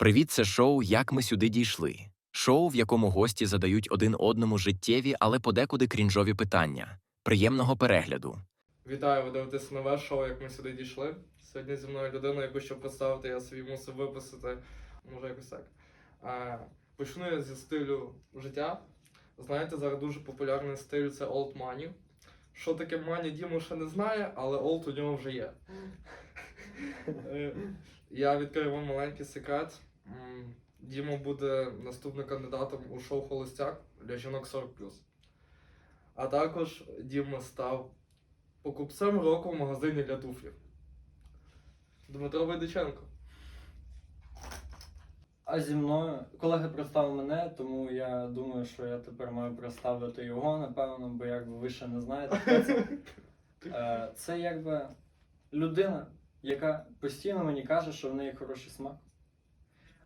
Привіт, це шоу Як ми сюди дійшли. Шоу, в якому гості задають один одному життєві, але подекуди крінжові питання. Приємного перегляду. Вітаю, ви дивитесь нове шоу, як ми сюди дійшли. Сьогодні зі мною людина, яку щоб представити, я собі мусив виписати. Може якось так. А, почну я зі стилю життя. Знаєте, зараз дуже популярний стиль це old money. Що таке money, Діма ще не знає, але old у нього вже є. Е, Я відкрию вам маленький секрет. М, Діма буде наступним кандидатом у шоу Холостяк для жінок 40. А також Діма став покупцем року в магазині для туфлів. Дмитро Войдиченко. А зі мною колеги представив мене, тому я думаю, що я тепер маю представити його, напевно, бо якби ви ще не знаєте. це. Е, Це якби людина, яка постійно мені каже, що в неї хороший смак.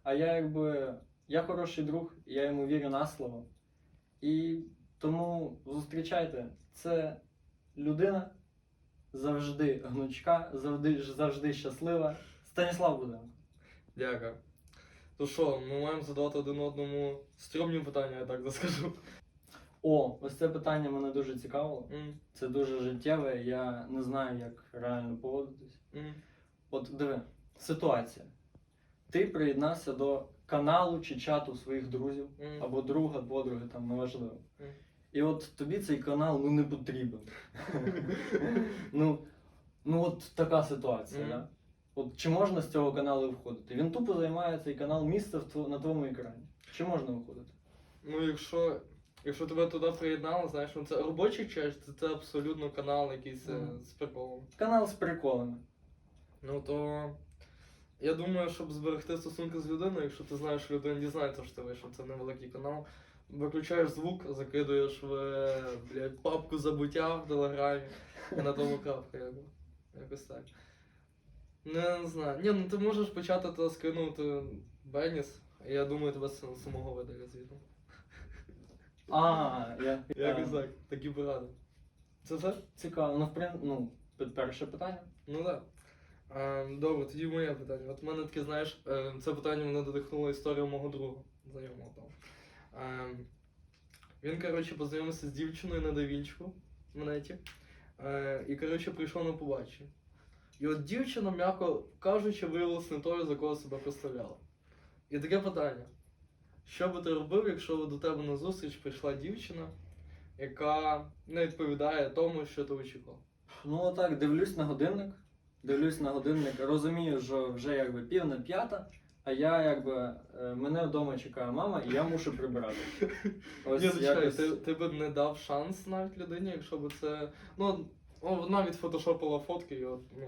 А я якби я хороший друг, я йому вірю на слово. І тому зустрічайте, це людина завжди гнучка, завжди, завжди щаслива. Станіслав Буденко. Дякую. То що, ми маємо задавати один одному стрьомні питання, я так скажу. О, ось це питання мене дуже цікавило. М, Це дуже життєве, я не знаю, як реально поводитись. м, От диви, ситуація. Ти приєднався до каналу чи чату своїх друзів, м. або друга, подруги, там неважливо. Мгм. І от тобі цей канал ну не потрібен. ну, ну от така ситуація, Мгм. да? От чи можна з цього каналу виходити? Він тупо займає цей канал місце в тво- на твоєму екрані. Чи можна виходити? Ну, якщо, якщо тебе туди приєднали, знаєш, ну це робочий чеш, це, це абсолютно канал якийсь Мгм. з приколом. Канал з приколами. Ну то я думаю, щоб зберегти стосунки з людиною, якщо ти знаєш, що людина дізнається, що ти вийшов, це невеликий канал. Виключаєш звук, закидуєш в блядь, папку забуття в телеграмі і на тому крапка. Якось так. Не, не знаю. Ні, ну ти можеш почати то скинути Беніс, і я думаю, тебе самого видалять звідти. А, я, Якось так, такі поради. Це все? Цікаво. Ну, в прин... ну, перше питання. Ну так. Добре, тоді моє питання. От в мене таке, знаєш, е, це питання мене додихнула історія мого друга, знайомого там. Е, Він, коротше, познайомився з дівчиною на Давінчику в неті. Е, І, коротше, прийшов на побачення. І от дівчина, м'яко кажучи, виявилася не тою, за кого себе представляла. І таке питання. Що би ти робив, якщо до тебе на зустріч прийшла дівчина, яка не відповідає тому, що ти очікував? Ну, отак, дивлюсь на годинник. Дивлюсь на годинник, розумію, що вже якби пів на п'ята, а я якби е, мене вдома чекає мама, і я мушу прибирати. Ось Ні, звичайно, якось- ти, ти б не дав шанс навіть людині, якщо б це. Ну, о, вона відфотошопила фотки і от, ну.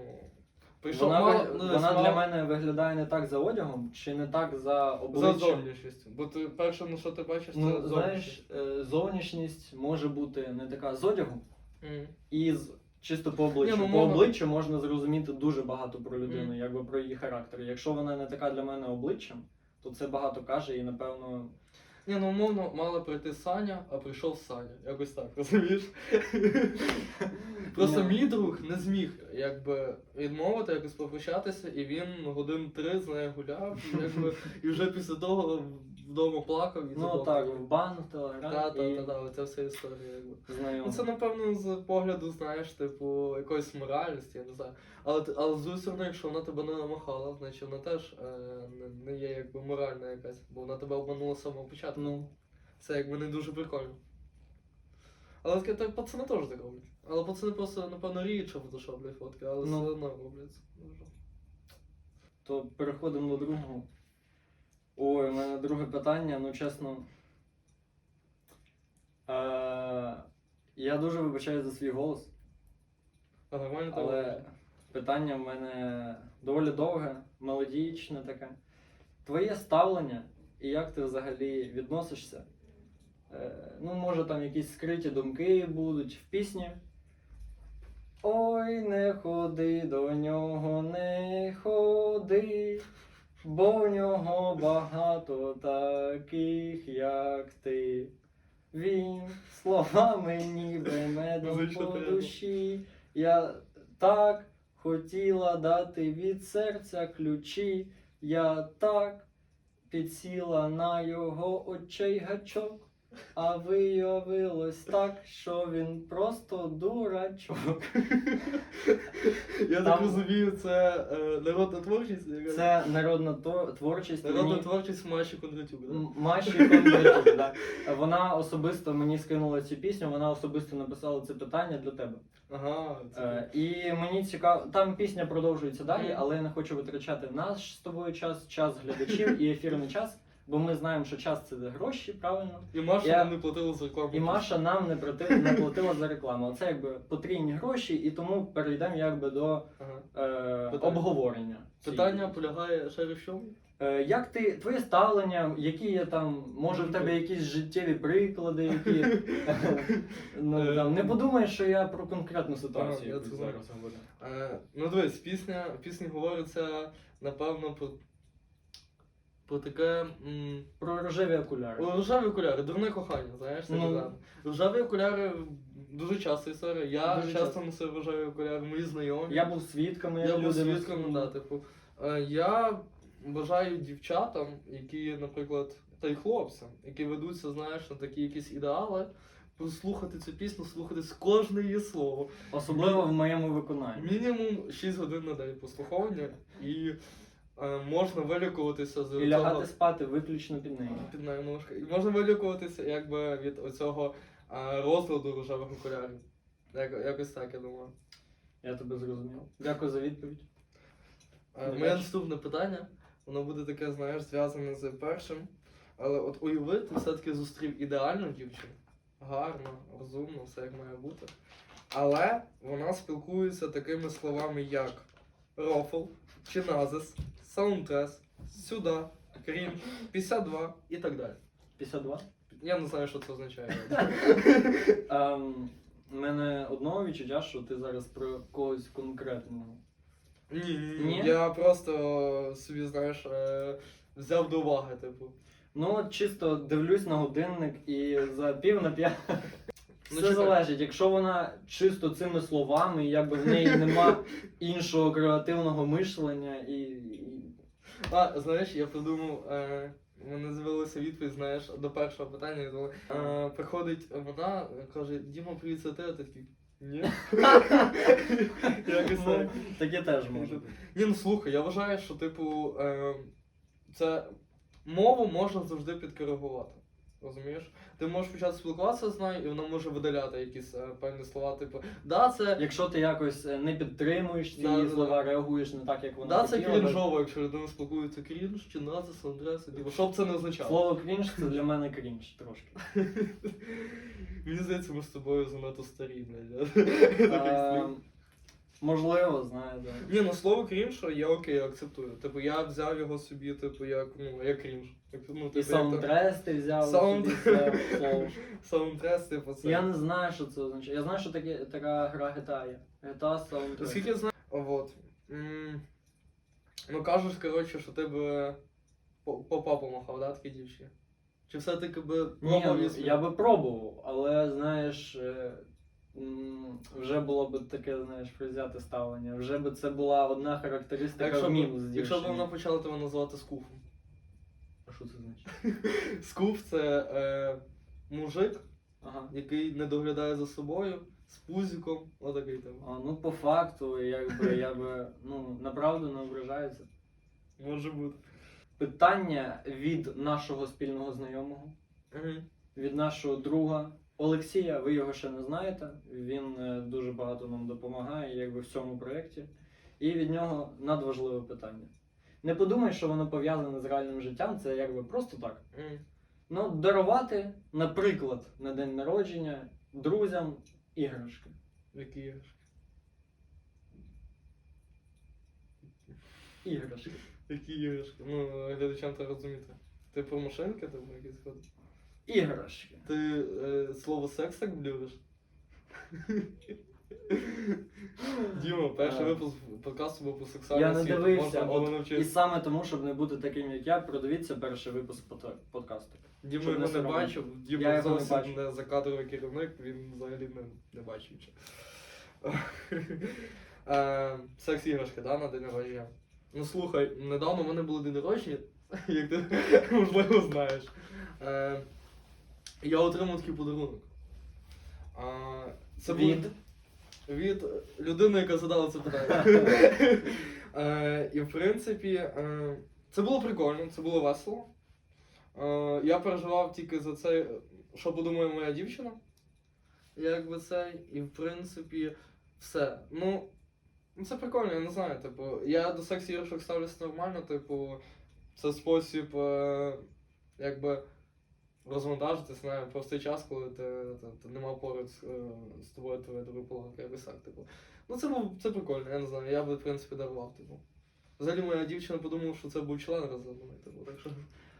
Прийшов Вона, мало- ну, вона мало- для мене виглядає не так за одягом, чи не так за за обличчям. зовнішністю. Бо ти перше, ну що ти бачиш, це Ну, зовнішність. знаєш, е, зовнішність може бути не така з одягом, Мгм. і з чисто по обличчю. Ні, ну, по мова- обличчю можна зрозуміти дуже багато про людину, Мгм. якби про її характер. Якщо вона не така для мене обличчям, то це багато каже і напевно. Ні, ну умовно мала прийти Саня, а прийшов Саня. Якось так, розумієш? Просто мій друг не зміг якби відмовити, якось попрощатися, і він годин три з нею гуляв, і, якби, і вже після того вдома плакав і Ну так, в бан, в телеграм Так, так, так, так, оця вся історія, якби. Ну, це, напевно, з погляду, знаєш, типу, якоїсь моральності, я не знаю. Але, але з сторони, якщо вона тебе не намахала, значить вона теж е, не, не є якби моральна якась, бо вона тебе обманула з самого початку. Ну, Це якби не дуже прикольно. Але так пацани теж так роблять. Але пацани просто, напевно, що фотошоплять фотки, але Ну. все одно роблять. дуже. то переходимо до другого. Ой, у мене друге питання, ну чесно. Е, я дуже вибачаю за свій голос. А нормально так Але питання в мене доволі довге, мелодічне таке. Твоє ставлення і як ти взагалі відносишся? Е, ну, може, там якісь скриті думки будуть в пісні. Ой, не ходи до нього, не ходи, бо в нього багато таких, як ти. Він словами ніби медом по душі. Я так хотіла дати від серця ключі. Я так підсіла на його очей гачок. А виявилось так, що він просто дурачок. Я так Там- розумію, це е, народна творчість. яка- Це народна то- творчість. Народна Мені- творчість Маші Кондратюк? М- Маші Кондратюк, да. Вона особисто мені скинула цю пісню, вона особисто написала це питання для тебе. Ага, це Е, і мені цікаво, там пісня продовжується далі, але я не хочу витрачати наш з тобою час, час глядачів і ефірний час, бо ми знаємо, що час це гроші, правильно. І Маша Я- нам не платила за рекламу. І Маша нам не платила, не платила за рекламу. Це якби потрійні гроші, і тому перейдемо якби до Ага. е, Питання. обговорення. цієї Питання полягає ще в чому? Е, Як ти твоє ставлення, які є там, може в тебе якісь життєві приклади, які ну там не подумай, що я про конкретну Ага, ситуацію я якусь це зараз говорю. Е, ну дивись, пісня, в пісні говориться, напевно, про, про таке. М, Про рожеві окуляри. О, Рожеві окуляри, дурне кохання, знаєш, це Ну. казано. Рожеві окуляри дуже часто історія. Я Дуже часто часто. носив рожеві окуляри, мої знайомі. Я був свідками, як Я був люди свідком, носили. да, типу. Е, я бажаю дівчатам, які, наприклад, та й хлопцям, які ведуться, знаєш, на такі якісь ідеали, послухати цю пісню, слухати з кожне її слово. Особливо в моєму виконанні. Мінімум 6 годин на день послуховування, і е, можна вилікуватися з І лягати спати виключно під неї. під нею ножка. І можна вилікуватися якби від оцього е, розладу рожевих окулярів. Як, якось так, я думаю. Я тебе зрозумів. Дякую за відповідь. Е, Не Моє бачу. наступне питання, воно буде таке, знаєш, зв'язане з першим. Але от уяви, ти все-таки зустрів ідеальну дівчину. Гарно, розумно, все як має бути. Але вона спілкується такими словами, як рофл, чиназис, саундтрес, сюда, крінж, 52 і так далі. 52. Я не знаю, що це означає. Ем, У мене одного відчуття, що ти зараз про когось конкретного. Ні, ні, Ні? ні. Я просто собі, знаєш, е, взяв до уваги, типу. Ну, от чисто дивлюсь на годинник і за пів на п'ять. Ну, Все чекай. залежить, якщо вона чисто цими словами, якби в неї нема іншого креативного мишлення і. і- А, знаєш, я придумав, е, в мене з'явилася відповідь, знаєш, до першого питання. я думаю, Е, приходить вона, каже, Діма, привіт, це ти, а ти такий. Ні. Якось Ну, так. Таке теж може бути. Ні, ну слухай, я вважаю, що, типу, е, це мову можна завжди підкоригувати. Розумієш? Ти можеш почати спілкуватися з нею, і вона може видаляти якісь е, певні слова, типу, да, це. Якщо ти якось е, не підтримуєш ці Да, да, слова, реагуєш не так, як вона Да, це хотіла, крінжово, якщо людина спілкується крінж, чи назис, андреси, типу, що б це не означало. Слово крінж це для мене крінж трошки. Мені здається, ми з тобою занадто старі, блядь. Е, слів. Можливо, знаю, да. Ні, ну слово крінж, я окей, акцептую. Типу, я взяв його собі, типу, як, ну, як крінж. Як, ну, типу, І як саундтрес ти взяв Саунд- собі це слово. Саундтрес, типу, це. Я не знаю, що це означає. Я знаю, що таке така гра GTA є. GTA Soundtrack. Наскільки я знаю, вот. М, Ну кажеш, коротше, що ти би по по папу махав, да, такій дівчині? Чи все-таки би Ні, пробував ну, я би пробував, але знаєш, е, вже було б таке, знаєш, призяте ставлення. Вже би це була одна характеристика Якщо в б, мінус якщо б вона почала тебе називати скуфом. А що це значить? Скуф це е, мужик, Ага. який не доглядає за собою, з пузиком, отакий там. А, ну, по факту, якби я би ну, направду не ображаюся. Може бути. Питання від нашого спільного знайомого, Угу. від нашого друга Олексія. Ви його ще не знаєте. Він е, дуже багато нам допомагає, якби в цьому проєкті. І від нього надважливе питання. Не подумай, що воно пов'язане з реальним життям, це якби просто так. Ну, дарувати, наприклад, на день народження друзям іграшки. Які іграшки? Іграшки. Які іграшки? Ну, глядачам треба розуміти. Ти про машинки там якісь ходиш? Іграшки. Ти е, слово секс так блюриш? Діма, перший випуск подкасту був сексуальну Я не освіту. дивився, Можна от, І навчитися. саме тому, щоб не бути таким, як я, продивіться перший випуск подкасту. Діма щоб його не не соромити. бачив, Я Діма його не зовсім бачив. не закадровий керівник, він взагалі не, не бачив нічого. Е, Секс іграшки, да, на день народження. Ну слухай, недавно в мене було день народження, як ти можливо знаєш. Е, я отримав такий подарунок. А, це був- Від? від людини, яка задала це питання. Е, І в принципі, е, це було прикольно, це було весело. Е, Я переживав тільки за це, що подумає моя дівчина. Якби це, і в принципі, все. Ну, ну, це прикольно, я не знаю. Типу, я до секс іграшок ставлюся нормально, типу, це спосіб, е, якби. Розвантажитись на простий час, коли ти, ти, ти нема поруч е, з тобою твоя друга якось так, типу. Ну це був це прикольно, я не знаю, я би в принципі дарував, типу. Взагалі моя дівчина подумала, що це був член розладаний, типу, так що.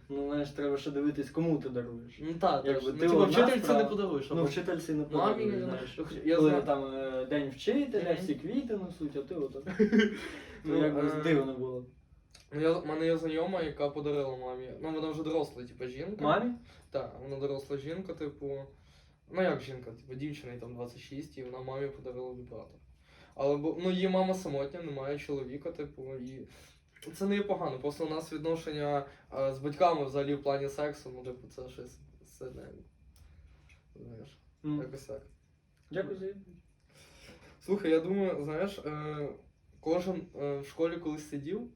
Ну, знаєш, треба ще дивитись, кому ти даруєш. Ну так, Якби так, ти ну, типу, одна вчительці справа. не подаруєш, Ну, або вчительці не мамі, подаруєш, я, знаєш. я Коли знаю. там е, день вчителя, всі квіти несуть, а ти ото. Ну, Ну, якби е, дивно було. Я, мене є знайома, яка подарила мамі. Ну, вона вже доросла, типу, жінка. Мамі? Так, вона доросла жінка, типу. Ну як жінка, типу, дівчина їй там 26, і вона мамі подарила вібратор. Але ну, її мама самотня, немає чоловіка, типу, і це не є погано. Просто у нас відношення а, з батьками взагалі в плані сексу, ну, типу, це щось сильне. Знаєш, М. якось так. Дякую за відповідь. Слухай, я думаю, знаєш, е, кожен е, в школі колись сидів.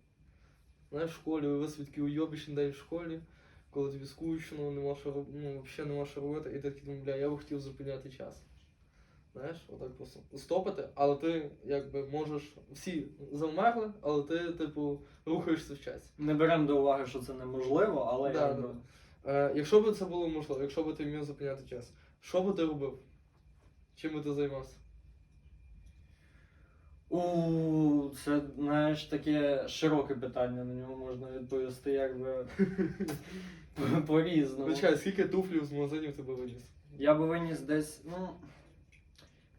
Знаєш, в школі весь такий уйобічний день в школі, коли тобі скучно, нема що роб- ну, взагалі нема що робити, і ти такий думаєш, бля, я би хотів зупиняти час. Знаєш, отак просто стопити, але ти якби можеш. Всі завмерли, але ти, типу, рухаєшся в часі. Не беремо до уваги, що це неможливо, але Да, якби. да. Е, якщо б це було можливо, якщо б ти вмів зупиняти час, що би ти робив? Чим би ти займався? У, це, знаєш, таке широке питання, на нього можна відповісти якби по- по-різному. Ну, чекай, скільки туфлів з магазинів ти би виніс? Я би виніс десь, ну.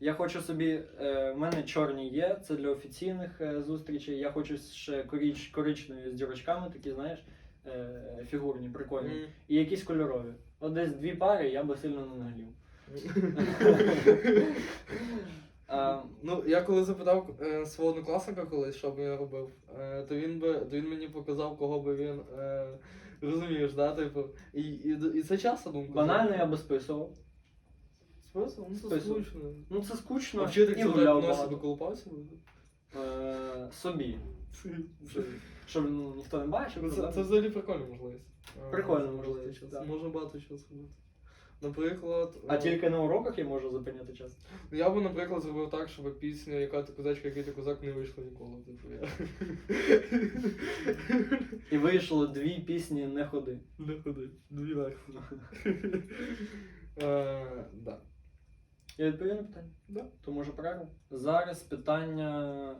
Я хочу собі. Е, в мене чорні є, це для офіційних е, зустрічей. Я хочу ще коріч, коричневі з дірочками, такі, знаєш, е, фігурні, прикольні. М. І якісь кольорові. От десь дві пари я би сильно не наглів. А, Ну, я коли запитав е, свого однокласника колись, що б я робив, е, то він би то він мені показав, кого би він е, розумієш, да, типу. І, і, і це часто думка. банально я би списував. Списав? Ну це Списував. скучно. Ну це скучно. А вчитель і це гуляв носить багато. колупався? Е, собі. Щоб ну, ніхто не бачив. ну, це, це взагалі прикольна можливість. Е, Прикольна можливість, час. так. Можна багато чого зробити. Наприклад, А тільки на уроках я можу зупиняти час. Ну, Я би, наприклад, зробив так, щоб пісня Яка ти козачка, який ти козак не вийшла ніколи. Типу. І вийшло дві пісні не ходи. Не ходи, дві версії. Е, Да. Я відповів на питання? Да. То може перерву? Зараз питання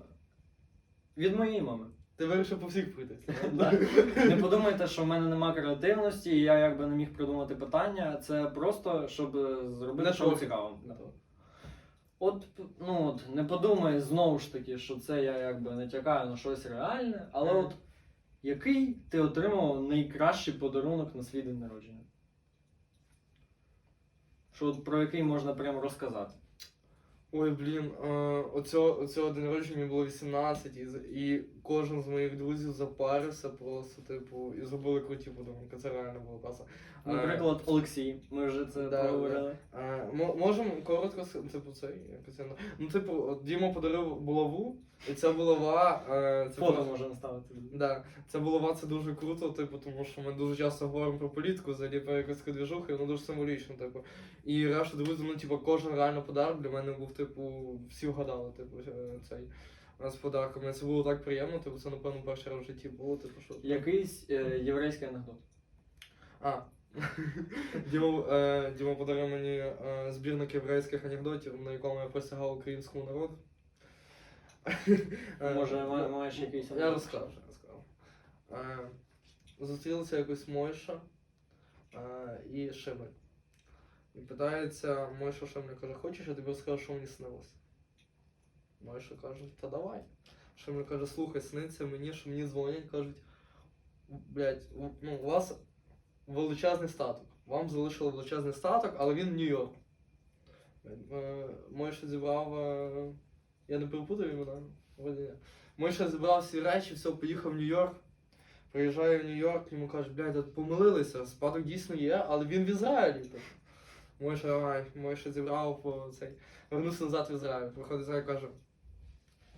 від моєї мами. Ти вирішив по всіх прийти. Да. Не подумайте, що в мене нема креативності, і я якби не міг придумати питання. Це просто, щоб зробити Не шоу цікавим. От, ну от, не подумай знову ж таки, що це я якби натякаю на щось реальне, але от який ти отримав найкращий подарунок на свій день народження? Що от про який можна прямо розказати? Ой, блін, е, оцього, оцього день народження мені було 18, і, і кожен з моїх друзів запарився просто, типу, і зробили круті подарунки. Це реально було класно. Наприклад, Олексій, ми вже це Да, проговорили. Мо- Можемо коротко типу цей якось Ну, типу, от Діма подарив булаву, і ця булава. е, Це Фото було- можемо ставити. Да, ця булава це дуже круто, типу, тому що ми дуже часто говоримо про політику, взагалі про якусь двіжуху, і воно дуже символічно, типу. І решта друзів, ну, типу, кожен реально подарок для мене був, типу, всі вгадали, типу, е, цей е, з подарками. Це було так приємно, типу, це, напевно, перший раз в житті було, типу, що. Якийсь е, єврейський анекдот. А. Діма, е, Діма подарив мені е, збірник єврейських анекдотів, на якому я присягав українському народу. Е, Може, ма- маєш якийсь Я анекдот? розкажу, я розкажу. Е, Зустрілися якось Мойша е, і Шимель. І питається Мойша Шимля, каже, хочеш, я тобі розкажу, що мені снилося? Мойша каже, та давай. Шимля каже, слухай, сниться мені, що мені дзвонять, кажуть, блядь, ну, у вас величезний статок. Вам залишили величезний статок, але він в Нью-Йорку. Е, Мойша зібрав. е, Я не перепутав імена? Вроді. Мойша зібрав всі речі, все, поїхав в Нью-Йорк. Приїжджає в Нью-Йорк, йому кажуть, блядь, тут помилилися, спадок дійсно є, але він в Ізраїлі. Мойша, ай, Мойша зібрав цей. Вернувся назад в Ізраїль. Приходить Ізраїль каже.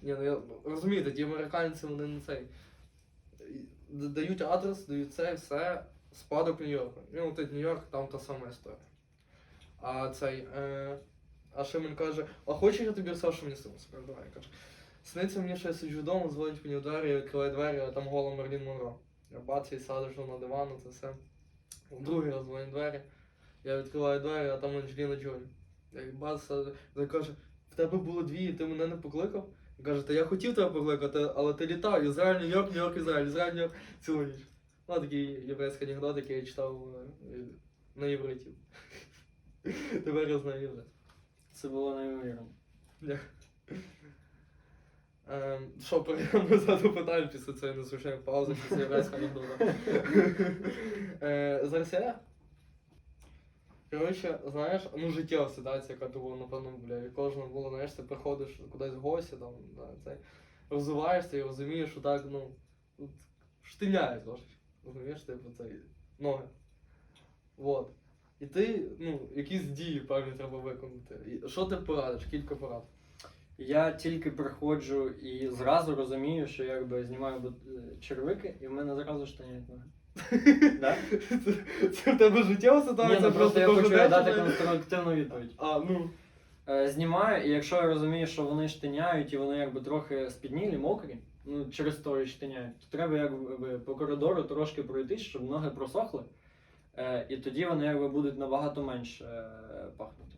Ні, ну я розумієте, ті американці вони не цей. Дають адрес, дають це, все, спадок Нью-Йорку. Він летить в Нью-Йорк, там та сама історія. А цей. Е, а Шимон каже, а хочеш я тобі все, що мені снилося? Кажу, давай, каже. Сниться мені, що я сиджу вдома, дзвонить мені в двері, я відкриваю двері, а там гола Мерлін Монро. Я бачу і садиш на дивану, це все. Другий раз дзвонить двері. Я відкриваю двері, а там Анджеліна Джолі. Я бачу, каже, в тебе було дві, і ти мене не покликав? Він Каже, та я хотів тебе покликати, але ти літав. Ізраїль, Нью-Йорк, Нью-Йорк, Ізраїль, Ізраїль, Нью-Йорк, цілу ніч. Ну, такий єврейський анекдот, який я читав е, на євриті. Тепер я знаю єврит. Це було неймовірно. Ем, Що, перейдемо за до питань після цієї незвичайної паузи, після єврейського анекдота. Е, Зараз я. Коротше, знаєш, ну життєва ситуація, яка була, напевно, бля, і кожного було, знаєш, ти приходиш кудись в гості, там, да, цей, розвиваєшся і розумієш, що так, ну, штиняє трошечки. Розумієш, типу, цей, ноги. Вот. І ти, ну, якісь дії певні треба виконати. І що ти порадиш? Кілька порад. Я тільки приходжу і зразу розумію, що якби знімаю е, червики, і в мене зразу штаняють ноги. Да? Це, це в тебе життєва Ні, ситуація, ну просто я хочу день, дати конструктивну відповідь. А, ну. Е, Знімаю, і якщо я розумію, що вони штиняють і вони якби трохи спіднілі, мокрі, ну через то і штиняють, то треба якби по коридору трошки пройтись, щоб ноги просохли. Е, і тоді вони якби будуть набагато менше е, пахнути.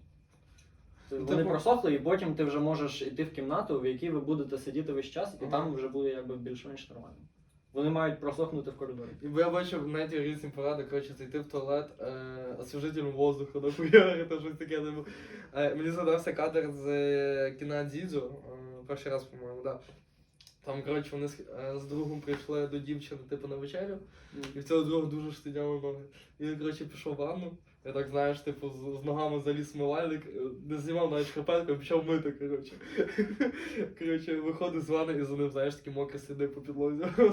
Ну, Вони типу- просохли, і потім ти вже можеш йти в кімнату, в якій ви будете сидіти весь час, і Ага. там вже буде якби більш-менш нормально. Вони мають просохнути в коридорі. І я бачив в різні поради, коротше, зайти в туалет е, освіжителем воздуху, нахуярити, щось таке. Типу. Е, мені згадався кадр з е, кіна Дзідзо, е, перший раз, по-моєму, да. Там, коротше, вони з, е, з другом прийшли до дівчини, типу, на вечерю, і в цього друга дуже штиняли ноги. І він, коротше, пішов в ванну. Я так, знаєш, типу, з, з ногами заліз в мивальник, е, не знімав навіть шкарпетку, а почав мити, коротше. Коротше, виходить з ванни і за ним, знаєш, такі мокрі сліди по підлозі.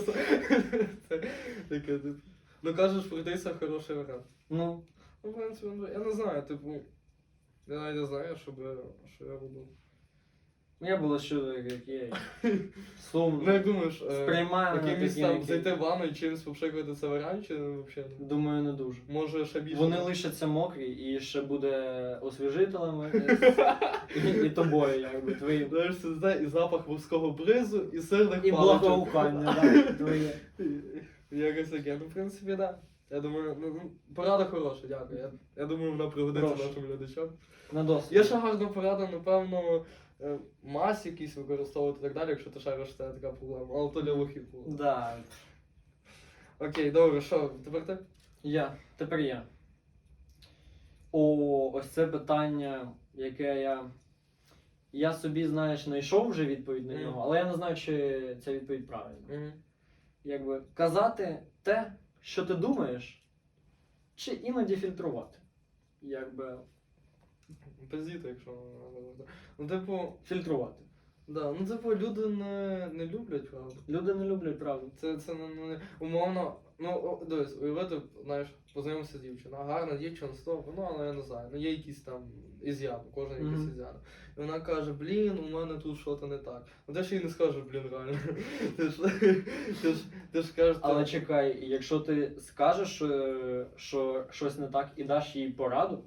Це таке, типу. Ну кажеш, пройтися хороший варіант. Ну, Ну, в принципі, ну, я не знаю, типу. Я навіть не знаю, що, би, що я робив. Я було що як є. Сумно. Ну, як думаєш, е, Сприймаю на такі, які- зайти в ванну і чимось попшикати це варіант, чи взагалі? Думаю, не дуже. Може ще більше. Вони лишаться мокрі і ще буде освіжителями і, і тобою, якби твоїм. Знаєш, це знає, і запах вузького бризу, і сирних І паличок. благоухання, да, твоє. Якось таке. Ну, в принципі, да. Я думаю, ну, ну, порада хороша, дякую. Я, я думаю, вона пригодиться Прошу. нашим глядачам. На досвід. Є ще гарна порада, напевно, е, мазь якісь використовувати і так далі, якщо ти шариш, це така проблема. Але то для лохів було. Да. Окей, добре, що, тепер ти? Я. Тепер я. О, ось це питання, яке я. Я собі, знаєш, знайшов вже відповідь на Мгм. нього, але я не знаю, чи ця відповідь правильна. Угу. Якби казати те, що ти думаєш, чи іноді фільтрувати. Якби Пиздіти, якщо. Ну, типу, фільтрувати. да, ну типу, люди не, не люблять, правда. Люди не люблять правду. Це, це не, не умовно. Ну, о, дивись, уявити, знаєш, познайомився з дівчиною, гарна дівчина, стоп, ну, але я не знаю, ну є якісь там ізяни, кожен якийсь Мгм. ізяни. І вона каже, блін, у мене тут щось не так. Ну ти ж їй не скажеш, блін, реально. Ти ж, ти ж, ти ж кажеш, Але чекай, якщо ти скажеш, що щось не так і даш їй пораду,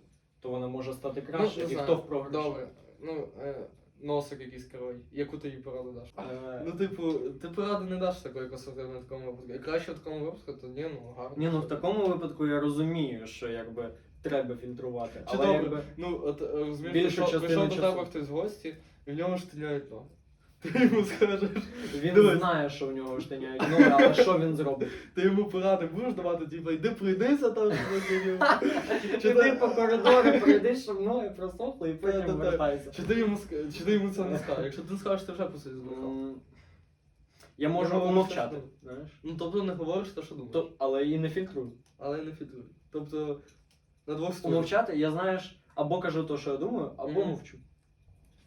то вона може стати краще. ну, і знаю. хто в програші? Добре, ну, е, носик якийсь корой, яку ти їй пораду даш? Е, Ну, типу, ти поради не даш такої конструктивної в такому випадку. І краще в такому випадку, то ні, ну гарно. Ні, ну в такому випадку я розумію, що якби треба фільтрувати. Чи Але добре, якби ну от е, розумієш, Більшу прийшов, частину прийшов до часу. тебе хтось в гості, і в нього штиняють ноги. Ти йому скажеш, він Дивись. знає, що в нього штиняють ноги, але що він зробить? ти йому поради будеш давати, типу, йди пройдися там, чи, ти по коридору пройдеш, щоб ноги просохли і потім вертайся. чи ти йому ск- чи ти йому це не скажеш? Якщо ти скажеш, ти вже по суті збрехав. М, Я можу говорю, умовчати, що- знаєш? Ну тобто не говориш те, що думаєш, То, але і не фільтрую. але не фітруй. Тобто на двох сторонах. Умовчати, я знаєш, або кажу те, що я думаю, або Мгм. мовчу.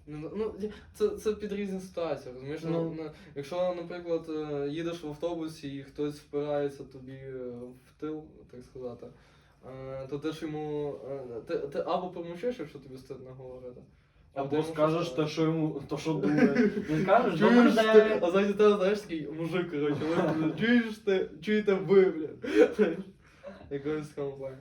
Ну, це, це під різні ситуації, розумієш? Ну. Ну, ну, якщо, наприклад, е, їдеш в автобусі і хтось впирається тобі е, в тил, так сказати, е, то ти ж йому. Ти, ти або помовчиш, якщо тобі стидно говорити. ти Або йому скажеш те, що йому, то що думає. Він кажеш, добрий ти, день. а знаєш, ти знаєш такий мужик, коротше, чуєш ти, чуєте ви, блядь. Якось плані.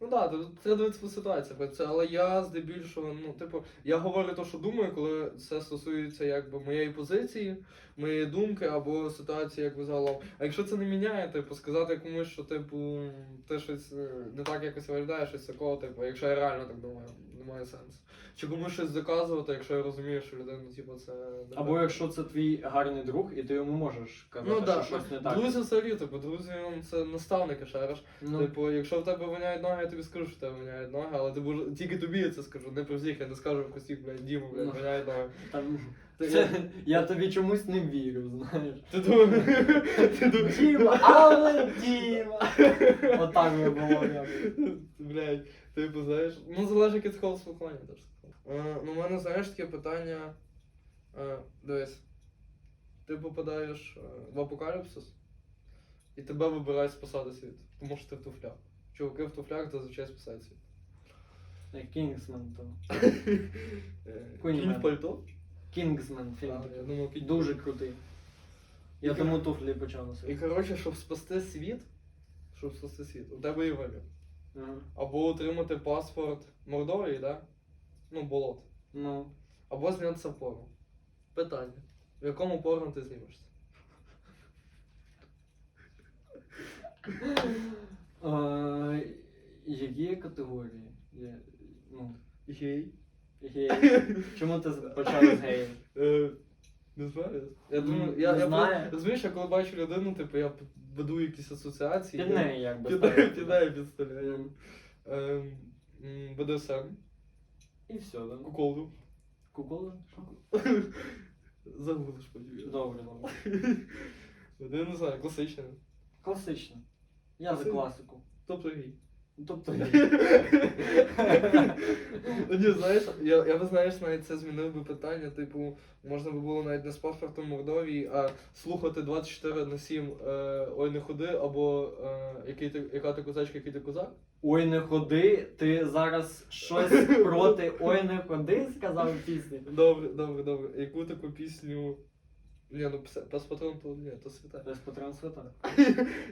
Ну так, да, це дивитися по ситуації, це, але я здебільшого, ну, типу, я говорю те, що думаю, коли це стосується якби моєї позиції, моєї думки або ситуації, якби загалом. А якщо це не міняє, типу, сказати комусь, що типу, ти щось е, не так якось виглядаєш, щось такого, типу, якщо я реально так думаю, немає сенсу. Чи комусь щось заказувати, якщо я розумію, що людина, типу, це Або якщо це твій гарний друг, і ти йому можеш казати, Ну що да, щось не так. друзі взагалі, типу, друзі, ну, це наставники, шариш. Ну, Типу, якщо в тебе воняють ноги, тобі скажу, що тебе воняють ноги, але ти боже, тільки тобі я це скажу, не про всіх, я не скажу про всіх, блядь, Діму, блядь, Ну. воняють ноги. там, це, я тобі чомусь не вірю, знаєш. Ти думаєш, ти думаєш, Діма, але Діма. Отак би було. якби. блядь, типу, знаєш, ну залежить від такого спілкування теж. Е, ну, у мене, знаєш, таке питання, е, дивись, ти попадаєш е, в апокаліпсис, і тебе вибирають спасати світ, тому що ти в туфлях. Чуваки в туфлях зазвичай спасають світ. Як Кінгсмен то. Е, Кінь в пальто? Кінгсмен фільм. А, я думав, кінь. Дуже крутий. Я І тому туфлі почав І коротше, щоб спасти світ, щоб спасти світ, у тебе є вибір. Ага. Або отримати паспорт Мордовії, да? Ну, болот. Ну. Або знятися в порно. Питання. В якому порно ти знімешся? Які категорії? Є, ну, Гей. геї. Чому ти почав з геїв? Е, Не знаю. Я думаю, я, не я знаю. просто- розумієш, я коли бачу людину, типу, я веду якісь асоціації. Під неї як би ставити, під да. нею підставляю. Ем, м, БДСМ, І все, да? куколду. Кукола? Загуглиш потім. Добре, добре. Я не знаю, класичне. Класично. Я за класику. Тобто гей. Тобто Ну, Ні, знаєш, я, я би знаєш, навіть це змінив би питання, типу, можна би було навіть не з паспортом Мордовії, а слухати 24 на 7 е, Ой не ходи, або е, який ти, яка ти козачка, який ти козак. Ой, не ходи, ти зараз щось проти Ой, не ходи, сказав в пісні. Добре, добре, добре. Яку таку пісню. Ні, ну пс- паспатрон то ні, то свята. Без патрон свята.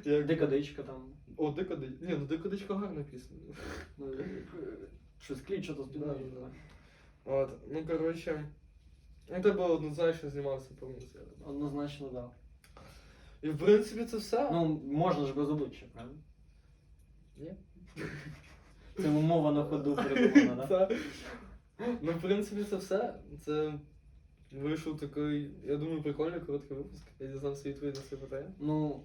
Як... Дикадичка там. О, дикодич. Ні, ну дикодичка гарна пісня. Ну, Щось клічото з Да, да. От, ну коротше. Ну тебе однозначно знімався по музиці. Однозначно, так. І в принципі це все. Ну, можна ж без обличчя, правильно? Ні. Це умова на ходу придумана, так? Це- Ну, в принципі, це все. Це вийшов такий, я думаю, прикольний короткий випуск. Я дізнався відповідь на свої питання. Ну,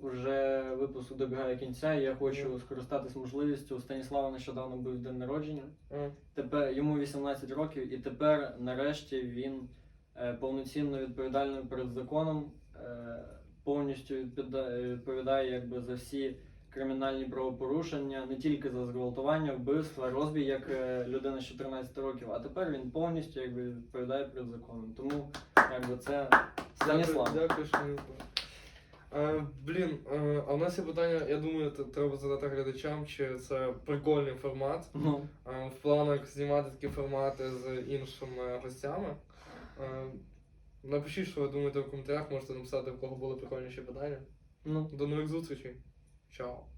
вже випуск добігає кінця, і я хочу скористатись можливістю. У Станіслава нещодавно був день народження. А, Тепер йому 18 років, і тепер нарешті він е, повноцінно відповідальний перед законом, е, повністю відповідає, відповідає якби за всі кримінальні правопорушення, не тільки за зґвалтування, вбивства, розбій, як е, людина з 14 років, а тепер він повністю якби відповідає перед законом. Тому якби це Станіслав. Дякую, дякую. Е, блін, е, а в нас є питання, я думаю, т- треба задати глядачам, чи це прикольний формат. Ну, Е, в планах знімати такі формати з іншими гостями. Е, напишіть, що ви думаєте в коментарях, можете написати, в кого були прикольніші питання. ну. До нових зустрічей. Genre,